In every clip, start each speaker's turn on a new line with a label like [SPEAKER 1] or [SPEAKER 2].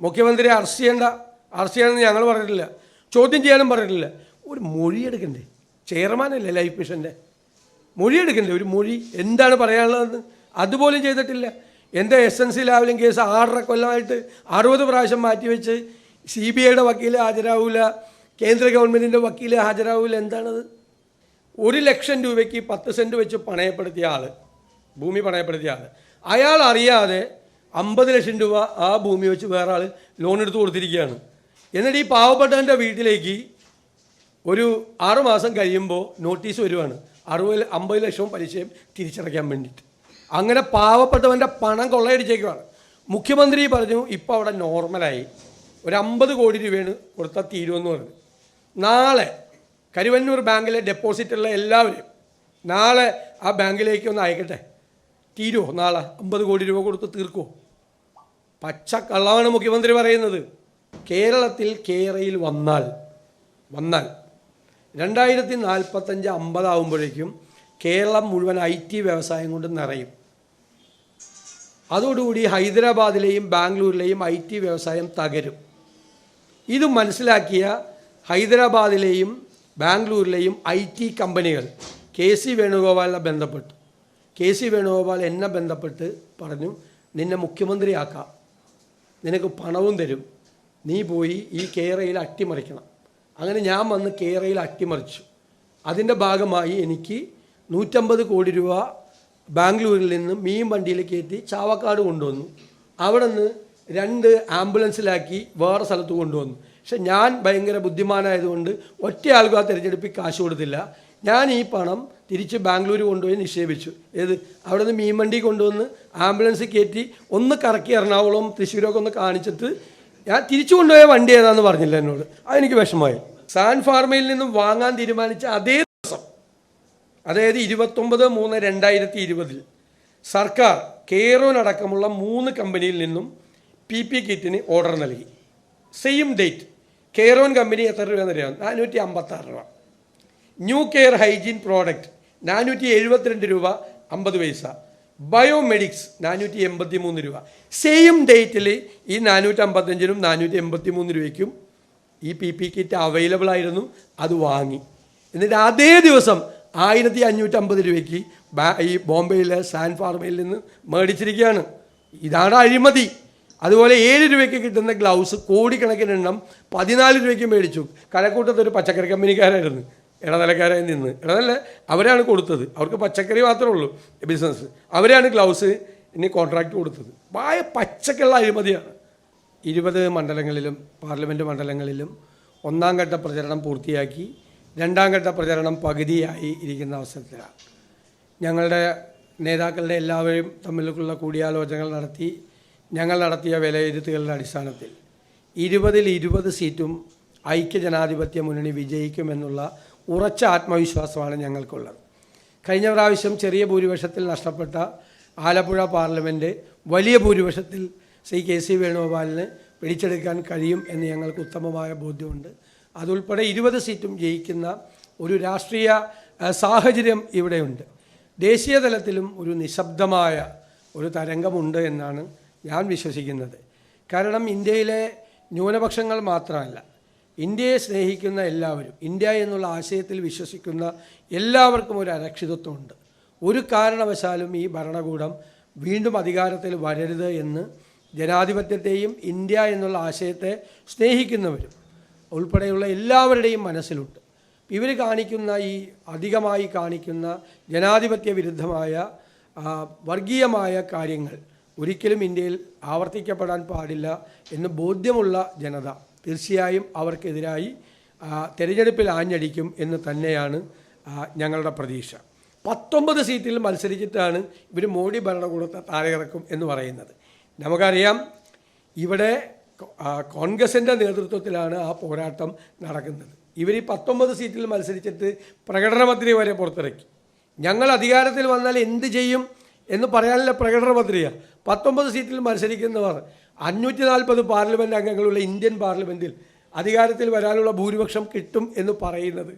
[SPEAKER 1] മുഖ്യമന്ത്രി അറസ്റ്റ് ചെയ്യേണ്ട അറസ്റ്റ് ചെയ്യണമെന്ന് ഞങ്ങൾ പറഞ്ഞിട്ടില്ല. ചോദ്യം ചെയ്യാനും പറഞ്ഞിട്ടില്ല. ഒരു മൊഴി എടുക്കണ്ടേ? ചെയർമാനല്ലേ ലൈഫ് മിഷന്റെ മൊഴി എടുക്കണ്ടേ? ഒരു മൊഴി എന്താണ് പറയാനുള്ളതെന്ന്? അതുപോലും ചെയ്തിട്ടില്ല. എന്റെ S N C Lavalin case ആറര കൊല്ലമായിട്ട് അറുപത് പ്രാവശ്യം മാറ്റിവെച്ച് സി ബി ഐയുടെ വക്കീൽ ഹാജരാവില്ല കേന്ദ്ര ഗവൺമെന്റിന്റെ വക്കീൽ ഹാജരാവില്ല എന്താണത്? ഒരു ലക്ഷം രൂപയ്ക്ക് പത്ത് സെന്റ് വെച്ച് പണയപ്പെടുത്തിയ ആൾ ഭൂമി പണയപ്പെടുത്തിയ ആൾ അയാൾ അറിയാതെ അമ്പത് ലക്ഷം രൂപ ആ ഭൂമി വെച്ച് വേറെ ആൾ ലോൺ എടുത്ത് കൊടുത്തിരിക്കുകയാണ്. എന്നിട്ട് ഈ പാവപ്പെട്ടവന്റെ വീട്ടിലേക്ക് ഒരു ആറുമാസം കഴിയുമ്പോൾ നോട്ടീസ് വരുവാണ്. അറുപത് അമ്പത് ലക്ഷവും പലിശയും തിരിച്ചടയ്ക്കാൻ വേണ്ടിയിട്ട്. അങ്ങനെ പാവപ്പെട്ടവന്റെ പണം കൊള്ളയടിച്ചേക്കുവാണ്. മുഖ്യമന്ത്രി പറഞ്ഞു ഇപ്പോൾ അവിടെ നോർമലായി. ഒരു അമ്പത് കോടി രൂപയാണ് കൊടുത്താൽ തീരുമെന്ന് പറഞ്ഞു. നാളെ കരുവന്നൂർ ബാങ്കിലെ ഡെപ്പോസിറ്റുള്ള എല്ലാവരും നാളെ ആ ബാങ്കിലേക്ക് ഒന്ന് അയക്കട്ടെ. തീരുമോ നാളെ അമ്പത് കോടി രൂപ കൊടുത്ത് തീർക്കുമോ പച്ചക്കള്ളമാണ് മുഖ്യമന്ത്രി പറയുന്നത്. കേരളത്തിൽ കേരയിൽ വന്നാൽ വന്നാൽ രണ്ടായിരത്തി നാൽപ്പത്തഞ്ച് അമ്പതാവുമ്പോഴേക്കും കേരളം മുഴുവൻ ഐ ടി വ്യവസായം കൊണ്ട് നിറയും. അതോടുകൂടി ഹൈദരാബാദിലെയും ബാംഗ്ലൂരിലെയും ഐ ടി വ്യവസായം തകരും. ഇത് മനസ്സിലാക്കിയ ഹൈദരാബാദിലെയും ബാംഗ്ലൂരിലെയും ഐ ടി കമ്പനികൾ കെ സി വേണുഗോപാലിനെ ബന്ധപ്പെട്ടു. കെ സി വേണുഗോപാൽ എന്നെ ബന്ധപ്പെട്ട് പറഞ്ഞു നിന്നെ മുഖ്യമന്ത്രിയാക്കാം. നിനക്ക് പണവും തരും. നീ പോയി ഈ കേരയിൽ അട്ടിമറിക്കണം. അങ്ങനെ ഞാൻ വന്ന് കേരയിൽ അട്ടിമറിച്ചു. അതിന്റെ ഭാഗമായി എനിക്ക് നൂറ്റമ്പത് കോടി രൂപ ബാംഗ്ലൂരിൽ നിന്ന് മീൻ വണ്ടിയിൽ കയറ്റി ചാവക്കാട് കൊണ്ടുവന്നു. അവിടെ നിന്ന് രണ്ട് ആംബുലൻസിലാക്കി വേറെ സ്ഥലത്ത് കൊണ്ടുവന്നു. പക്ഷെ ഞാൻ ഭയങ്കര ബുദ്ധിമാനായതുകൊണ്ട് ഒറ്റ ആൾക്കും ആ തിരഞ്ഞെടുപ്പിൽ കാശ് കൊടുത്തില്ല. ഞാൻ ഈ പണം തിരിച്ച് ബാംഗ്ലൂർ കൊണ്ടുപോയി നിക്ഷേപിച്ചു. ഏത്? അവിടെ നിന്ന് മീൻവണ്ടി കൊണ്ടുവന്ന് ആംബുലൻസ് കയറ്റി ഒന്ന് കറക്കി എറണാകുളം തൃശ്ശൂരൊക്കെ ഒന്ന് കാണിച്ചിട്ട് ഞാൻ തിരിച്ചു കൊണ്ടുപോയ വണ്ടി ഏതാന്ന് പറഞ്ഞില്ല എന്നോട്. അതെനിക്ക് വിഷമമായി. സാൻ ഫാർമയിൽ നിന്നും വാങ്ങാൻ തീരുമാനിച്ച അതേ ദിവസം അതായത് ഇരുപത്തൊമ്പത് മൂന്ന് രണ്ടായിരത്തി ഇരുപതിൽ സർക്കാർ കെയറോൻ അടക്കമുള്ള മൂന്ന് കമ്പനിയിൽ നിന്നും പി പി കിറ്റിന് ഓർഡർ നൽകി. Same date. കെയറോൻ കമ്പനി എത്ര രൂപയെന്നറിയാം നാനൂറ്റി അമ്പത്താറ് രൂപ. ന്യൂ കെയർ ഹൈജീൻ പ്രോഡക്റ്റ് നാനൂറ്റി എഴുപത്തിരണ്ട് രൂപ അമ്പത് പൈസ. ബയോമെഡിക്സ് നാനൂറ്റി എൺപത്തി മൂന്ന് രൂപ. സെയിം ഡേറ്റിൽ ഈ നാനൂറ്റി അമ്പത്തഞ്ചിനും നാനൂറ്റി എൺപത്തി മൂന്ന് രൂപയ്ക്കും ഈ പി പി കിറ്റ് അവൈലബിൾ ആയിരുന്നു. അത് വാങ്ങി. എന്നിട്ട് അതേ ദിവസം ആയിരത്തി അഞ്ഞൂറ്റമ്പത് രൂപയ്ക്ക് ബാ- ഈ ബോംബെയിലെ സാൻ ഫാർമയിൽ നിന്ന് മേടിച്ചിരിക്കുകയാണ്. ഇതാണ് അഴിമതി. അതുപോലെ ഏഴ് രൂപയ്ക്ക് കിട്ടുന്ന ഗ്ലൗസ് കോടിക്കണക്കിന് എണ്ണം പതിനാല് രൂപയ്ക്ക് മേടിച്ചു. കഴക്കൂട്ടത്തൊരു പച്ചക്കറി കമ്പനിക്കാരായിരുന്നു. ഇടനിലക്കാരായി നിന്ന്. ഇടനില അവരാണ് കൊടുത്തത്. അവർക്ക് പച്ചക്കറി മാത്രമേ ഉള്ളൂ ബിസിനസ് അവരാണ് ഗ്ലൗസ് ഇനി കോൺട്രാക്ട് കൊടുത്തത്. വായ പച്ചക്കുള്ള അഴിമതിയാണ്. ഇരുപത് മണ്ഡലങ്ങളിലും പാർലമെന്റ് മണ്ഡലങ്ങളിലും ഒന്നാം ഘട്ട പ്രചരണം പൂർത്തിയാക്കി രണ്ടാം ഘട്ട പ്രചരണം പകുതിയായി ഇരിക്കുന്ന അവസരത്തിലാണ്. ഞങ്ങളുടെ നേതാക്കളുടെ എല്ലാവരും തമ്മിലുള്ള കൂടിയാലോചനകൾ നടത്തി ഞങ്ങൾ നടത്തിയ വിലയിരുത്തുകളുടെ അടിസ്ഥാനത്തിൽ ഇരുപതിൽ ഇരുപത് സീറ്റും ഐക്യജനാധിപത്യ മുന്നണി വിജയിക്കുമെന്നുള്ള ഉറച്ച ആത്മവിശ്വാസമാണ് ഞങ്ങൾക്കുള്ളത്. കഴിഞ്ഞ പ്രാവശ്യം ചെറിയ ഭൂരിപക്ഷത്തിൽ നഷ്ടപ്പെട്ട ആലപ്പുഴ പാർലമെന്റ് വലിയ ഭൂരിപക്ഷത്തിൽ ശ്രീ കെ സി വേണുഗോപാലിന് പിടിച്ചെടുക്കാൻ കഴിയും എന്ന് ഞങ്ങൾക്ക് ഉത്തമമായ ബോധ്യമുണ്ട്. അതുൾപ്പെടെ ഇരുപത് സീറ്റും ജയിക്കുന്ന ഒരു രാഷ്ട്രീയ സാഹചര്യം ഇവിടെയുണ്ട്. ദേശീയ തലത്തിലും ഒരു നിശബ്ദമായ ഒരു തരംഗമുണ്ട് എന്നാണ് ഞാൻ വിശ്വസിക്കുന്നത്. കാരണം ഇന്ത്യയിലെ ന്യൂനപക്ഷങ്ങൾ മാത്രമല്ല ഇന്ത്യയെ സ്നേഹിക്കുന്ന എല്ലാവരും ഇന്ത്യ എന്നുള്ള ആശയത്തിൽ വിശ്വസിക്കുന്ന എല്ലാവർക്കും ഒരു അരക്ഷിതത്വമുണ്ട്. ഒരു കാരണവശാലും ഈ ഭരണകൂടം വീണ്ടും അധികാരത്തിൽ വരരുത് എന്ന് ജനാധിപത്യത്തെയും ഇന്ത്യ എന്നുള്ള ആശയത്തെ സ്നേഹിക്കുന്നവരും ഉൾപ്പെടെയുള്ള എല്ലാവരുടെയും മനസ്സിലുണ്ട്. ഇവർ കാണിക്കുന്ന ഈ അധികമായി കാണിക്കുന്ന ജനാധിപത്യ വിരുദ്ധമായ വർഗീയമായ കാര്യങ്ങൾ ഒരിക്കലും ഇന്ത്യയിൽ ആവർത്തിക്കപ്പെടാൻ പാടില്ല എന്ന് ബോധ്യമുള്ള ജനത. തീർച്ചയായും അവർക്കെതിരായി തെരഞ്ഞെടുപ്പിൽ ആഞ്ഞടിക്കും എന്ന് തന്നെയാണ് ഞങ്ങളുടെ പ്രതീക്ഷ. പത്തൊമ്പത് സീറ്റിൽ മത്സരിച്ചിട്ടാണ് ഇവർ മോഡി ഭരണകൂടത്തെ താഴെയിറക്കും എന്ന് പറയുന്നത്. നമുക്കറിയാം ഇവിടെ കോൺഗ്രസിന്റെ നേതൃത്വത്തിലാണ് ആ പോരാട്ടം നടക്കുന്നത്. ഇവർ ഈ പത്തൊമ്പത് സീറ്റിൽ മത്സരിച്ചിട്ട് പ്രകടനപത്രിക വരെ പുറത്തിറക്കി. ഞങ്ങൾ അധികാരത്തിൽ വന്നാൽ എന്ത് ചെയ്യും എന്ന് പറയാനുള്ള പ്രകടനപത്രിക പത്തൊമ്പത് സീറ്റിൽ മത്സരിക്കുന്നവർ അഞ്ഞൂറ്റി നാൽപ്പത് പാർലമെന്റ് അംഗങ്ങളുള്ള ഇന്ത്യൻ പാർലമെന്റിൽ അധികാരത്തിൽ വരാനുള്ള ഭൂരിപക്ഷം കിട്ടും എന്ന് പറയുന്നത്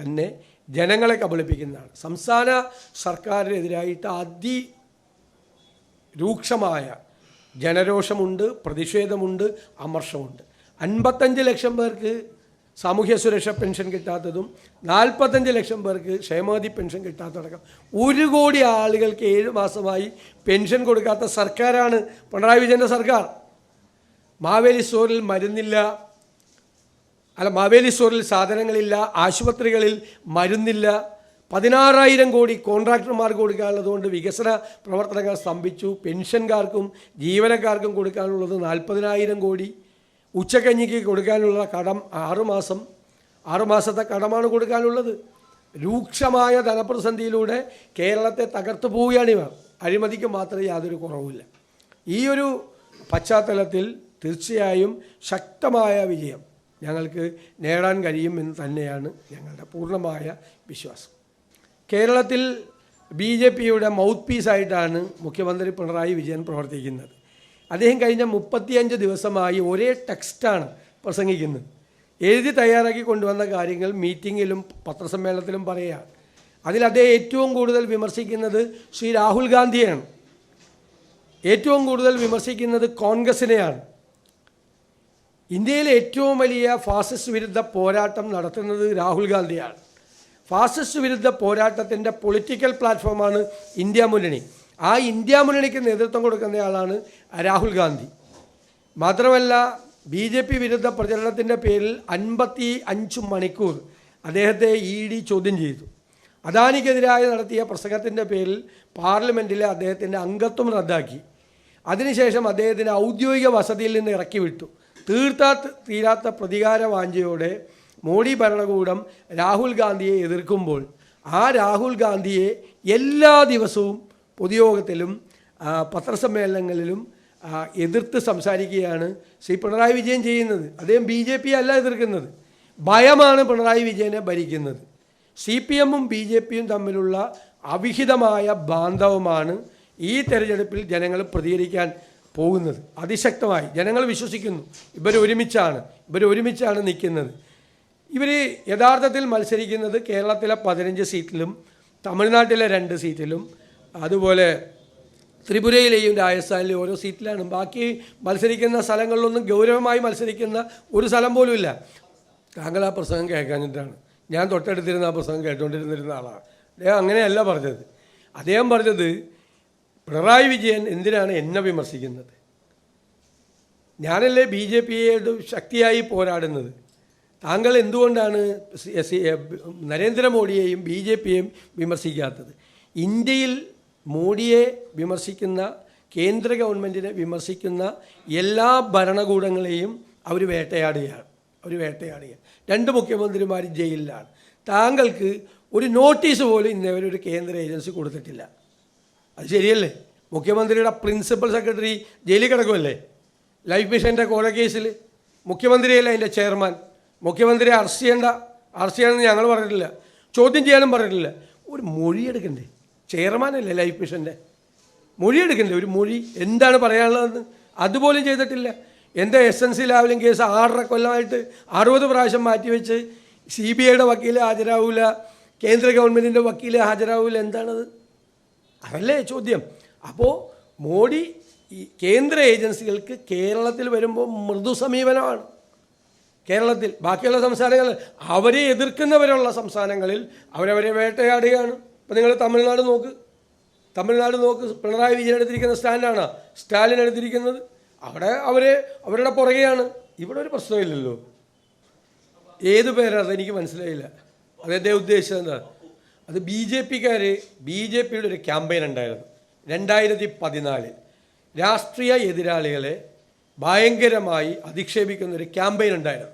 [SPEAKER 1] തന്നെ ജനങ്ങളെ കബളിപ്പിക്കുന്നതാണ്. സംസ്ഥാന സർക്കാരിനെതിരായിട്ട് അതി രൂക്ഷമായ ജനരോഷമുണ്ട് പ്രതിഷേധമുണ്ട് അമർഷമുണ്ട്. അൻപത്തഞ്ച് ലക്ഷം പേർക്ക് സാമൂഹ്യ സുരക്ഷ പെൻഷൻ കിട്ടാത്തതും നാൽപ്പത്തഞ്ച് ലക്ഷം പേർക്ക് ക്ഷേമനിധി പെൻഷൻ കിട്ടാത്തതടക്കം. ഒരു കോടി ആളുകൾക്ക് ഏഴ് മാസമായി പെൻഷൻ കൊടുക്കാത്ത സർക്കാരാണ് പിണറായി വിജയന്റെ സർക്കാർ. മാവേലി സ്റ്റോറിൽ മരുന്നില്ല. അല്ല മാവേലി സ്റ്റോറിൽ സാധനങ്ങളില്ല ആശുപത്രികളിൽ മരുന്നില്ല. പതിനാറായിരം കോടി കോൺട്രാക്ടർമാർക്ക് കൊടുക്കാനുള്ളതുകൊണ്ട് വികസന പ്രവർത്തനങ്ങൾ സ്തംഭിച്ചു. പെൻഷൻകാർക്കും ജീവനക്കാർക്കും കൊടുക്കാനുള്ളത് നാൽപ്പതിനായിരം കോടി. ഉച്ചകഞ്ഞിക്ക് കൊടുക്കാനുള്ള കടം ആറുമാസം. ആറുമാസത്തെ കടമാണ് കൊടുക്കാനുള്ളത്. രൂക്ഷമായ ധനപ്രതിസന്ധിയിലൂടെ കേരളത്തെ തകർത്തു പോവുകയാണിവർ അഴിമതിക്ക് മാത്രമേ യാതൊരു കുറവുമില്ല. ഈ ഒരു പശ്ചാത്തലത്തിൽ തീർച്ചയായും ശക്തമായ വിജയം ഞങ്ങൾക്ക് നേടാൻ കഴിയുമെന്ന് തന്നെയാണ് ഞങ്ങളുടെ പൂർണമായ വിശ്വാസം. കേരളത്തിൽ ബി ജെ പിയുടെ മൗത്ത് പീസായിട്ടാണ് മുഖ്യമന്ത്രി പിണറായി വിജയൻ പ്രവർത്തിക്കുന്നത്. അദ്ദേഹം കഴിഞ്ഞ മുപ്പത്തിയഞ്ച് ദിവസമായി ഒരേ ടെക്സ്റ്റാണ് പ്രസംഗിക്കുന്നത്. എഴുതി തയ്യാറാക്കി കൊണ്ടുവന്ന കാര്യങ്ങൾ മീറ്റിങ്ങിലും പത്രസമ്മേളനത്തിലും പറയുക. അതിൽ അദ്ദേഹം ഏറ്റവും കൂടുതൽ വിമർശിക്കുന്നത് ശ്രീ രാഹുൽ ഗാന്ധിയാണ്. ഏറ്റവും കൂടുതൽ വിമർശിക്കുന്നത് കോൺഗ്രസിനെയാണ്. ഇന്ത്യയിലെ ഏറ്റവും വലിയ ഫാസിസ്റ്റ് വിരുദ്ധ പോരാട്ടം നടത്തുന്നത് രാഹുൽ ഗാന്ധിയാണ്. ഫാസിസ്റ്റ് വിരുദ്ധ പോരാട്ടത്തിന്റെ പൊളിറ്റിക്കൽ പ്ലാറ്റ്ഫോമാണ് ഇന്ത്യ മുന്നണി. ആ ഇന്ത്യ മുന്നണിക്ക് നേതൃത്വം കൊടുക്കുന്നയാളാണ് രാഹുൽ ഗാന്ധി. മാത്രമല്ല ബി ജെ പി വിരുദ്ധ പ്രചരണത്തിന്റെ പേരിൽ അൻപത്തി അഞ്ച് മണിക്കൂർ അദ്ദേഹത്തെ ഇ ഡി ചോദ്യം ചെയ്തു. അദാനിക്കെതിരായി നടത്തിയ പ്രസംഗത്തിന്റെ പേരിൽ പാർലമെന്റിലെ അദ്ദേഹത്തിന്റെ അംഗത്വം റദ്ദാക്കി. അതിനുശേഷം അദ്ദേഹത്തിന് ഔദ്യോഗിക വസതിയിൽ നിന്ന് ഇറക്കി വിട്ടു തീർത്താ തീരാത്ത പ്രതികാര വാഞ്ചയോടെ മോഡി ഭരണകൂടം രാഹുൽ ഗാന്ധിയെ എതിർക്കുമ്പോൾ ആ രാഹുൽ ഗാന്ധിയെ എല്ലാ ദിവസവും പൊതുയോഗത്തിലും പത്രസമ്മേളനങ്ങളിലും എതിർത്ത് സംസാരിക്കുകയാണ് ശ്രീ പിണറായി വിജയൻ ചെയ്യുന്നത്. അദ്ദേഹം ബി ജെ പി അല്ല എതിർക്കുന്നത്. ഭയമാണ് പിണറായി വിജയനെ ഭരിക്കുന്നത്. സി പി എമ്മും ബി ജെ പിയും തമ്മിലുള്ള അവിഹിതമായ ബാന്ധവമാണ് ഈ തെരഞ്ഞെടുപ്പിൽ ജനങ്ങൾ പ്രതികരിക്കാൻ പോകുന്നത്. അതിശക്തമായി. ജനങ്ങൾ വിശ്വസിക്കുന്നു. ഇവർ ഒരുമിച്ചാണ്. ഇവർ ഒരുമിച്ചാണ് നിൽക്കുന്നത്. ഇവർ യഥാർത്ഥത്തിൽ മത്സരിക്കുന്നത് കേരളത്തിലെ പതിനഞ്ച് സീറ്റിലും തമിഴ്നാട്ടിലെ രണ്ട് സീറ്റിലും അതുപോലെ ത്രിപുരയിലെയും രാജസ്ഥാനിലെയും ഓരോ സീറ്റിലാണ്. ബാക്കി മത്സരിക്കുന്ന സ്ഥലങ്ങളിലൊന്നും ഗൗരവമായി മത്സരിക്കുന്ന ഒരു സ്ഥലം പോലുമില്ല താങ്കൾ ആ പ്രസംഗം കേൾക്കാഞ്ഞിട്ടാണ്. ഞാൻ തൊട്ടടുത്തിരുന്ന ആ പ്രസംഗം കേട്ടുകൊണ്ടിരുന്നിരുന്ന ആളാണ്. അദ്ദേഹം അങ്ങനെയല്ല പറഞ്ഞത്. അദ്ദേഹം പറഞ്ഞത് പിണറായി വിജയൻ എന്തിനാണ് എന്നെ വിമർശിക്കുന്നത്? ഞാനല്ലേ ബി ജെ പിയോട് ശക്തിയായി പോരാടുന്നത്? താങ്കൾ എന്തുകൊണ്ടാണ് നരേന്ദ്രമോദിയെയും ബി ജെ പിയെയും വിമർശിക്കാത്തത്? ഇന്ത്യയിൽ മോഡിയെ വിമർശിക്കുന്ന കേന്ദ്ര ഗവൺമെന്റിനെ വിമർശിക്കുന്ന എല്ലാ ഭരണകൂടങ്ങളെയും അവർ വേട്ടയാടുകയാണ്. അവർ വേട്ടയാടുകയാണ്. രണ്ട് മുഖ്യമന്ത്രിമാർ ജയിലിലാണ്. താങ്കൾക്ക് ഒരു നോട്ടീസ് പോലും ഇന്നേവരെ ഒരു കേന്ദ്ര ഏജൻസി കൊടുത്തിട്ടില്ല. അത് ശരിയല്ലേ? മുഖ്യമന്ത്രിയുടെ പ്രിൻസിപ്പൽ സെക്രട്ടറി ജയിലിൽ കിടക്കുമല്ലേ ലൈഫ് മിഷന്റെ കോഴക്കേസിൽ മുഖ്യമന്ത്രിയല്ല അതിന്റെ ചെയർമാൻ മുഖ്യമന്ത്രിയെ അറസ്റ്റ് ചെയ്യേണ്ട? അറസ്റ്റ് ചെയ്യണമെന്ന് ഞങ്ങൾ പറഞ്ഞിട്ടില്ല. ചോദ്യം ചെയ്യാനും പറഞ്ഞിട്ടില്ല. ഒരു മൊഴിയെടുക്കണ്ടേ ചെയർമാനല്ലേ ലൈഫ് മിഷന്റെ മൊഴിയെടുക്കണ്ടേ ഒരു മൊഴി എന്താണ് പറയാനുള്ളതെന്ന്? അതുപോലും ചെയ്തിട്ടില്ല. എന്റെ S N C Lavalin case ആറര കൊല്ലമായിട്ട് അറുപത് പ്രാവശ്യം മാറ്റിവെച്ച് സി ബി ഐയുടെ വക്കീൽ ഹാജരാവില്ല കേന്ദ്ര ഗവൺമെന്റിന്റെ വക്കീൽ ഹാജരാവില്ല എന്താണത്? അതല്ലേ ചോദ്യം? അപ്പോൾ മോഡി ഈ കേന്ദ്ര ഏജൻസികൾക്ക് കേരളത്തിൽ വരുമ്പോൾ മൃദു സമീപനമാണ്. കേരളത്തിൽ ബാക്കിയുള്ള സംസ്ഥാനങ്ങൾ അവരെ എതിർക്കുന്നവരുള്ള സംസ്ഥാനങ്ങളിൽ അവരവരെ വേട്ടയാടുകയാണ്. ഇപ്പം നിങ്ങൾ തമിഴ്നാട് നോക്ക്. തമിഴ്നാട് നോക്ക്. പിണറായി വിജയൻ എടുത്തിരിക്കുന്ന സ്റ്റാൻഡാണ്. സ്റ്റാലിൻ എടുത്തിരിക്കുന്നത്. അവിടെ അവരെ അവരുടെ പുറകെയാണ്. ഇവിടെ ഒരു പ്രശ്നമില്ലല്ലോ. ഏത് പേരാണ് അതെനിക്ക് മനസ്സിലായില്ല. അതെന്റെ ഉദ്ദേശിച്ചത് എന്താ? അത് ബി ജെ പിക്കാർ ബി ജെ പിയുടെ ഒരു ക്യാമ്പയിൻ ഉണ്ടായിരുന്നു. രണ്ടായിരത്തി പതിനാലിൽ രാഷ്ട്രീയ എതിരാളികളെ ഭയങ്കരമായി അധിക്ഷേപിക്കുന്ന ഒരു ക്യാമ്പയിൻ ഉണ്ടായിരുന്നു.